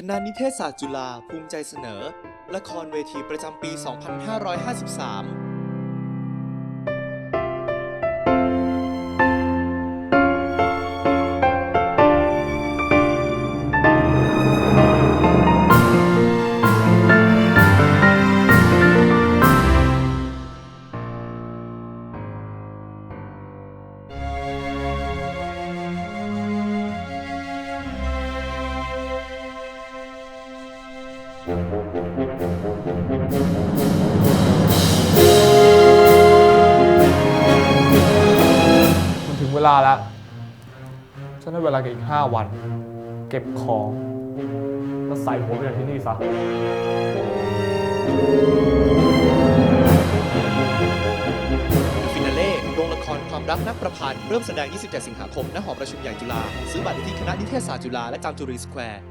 คณะนิเทศศาสตร์จุฬาภูมิใจเสนอ ละครเวทีประจำปี 2553 มันถึงเวลาแล้ว ฉันให้เวลาแกอีก 5 วัน เก็บของแล้วใส่หัวไปจากที่นี่ซะฟินาเล่โรงละครความรักนักประพันธ์ เริ่มแสดง 27 สิงหาคม ณ หอประชุมใหญ่จุฬา ซื้อบัตรได้ที่คณะนิเทศศาสตร์จุฬาและจามจุรีสแควร์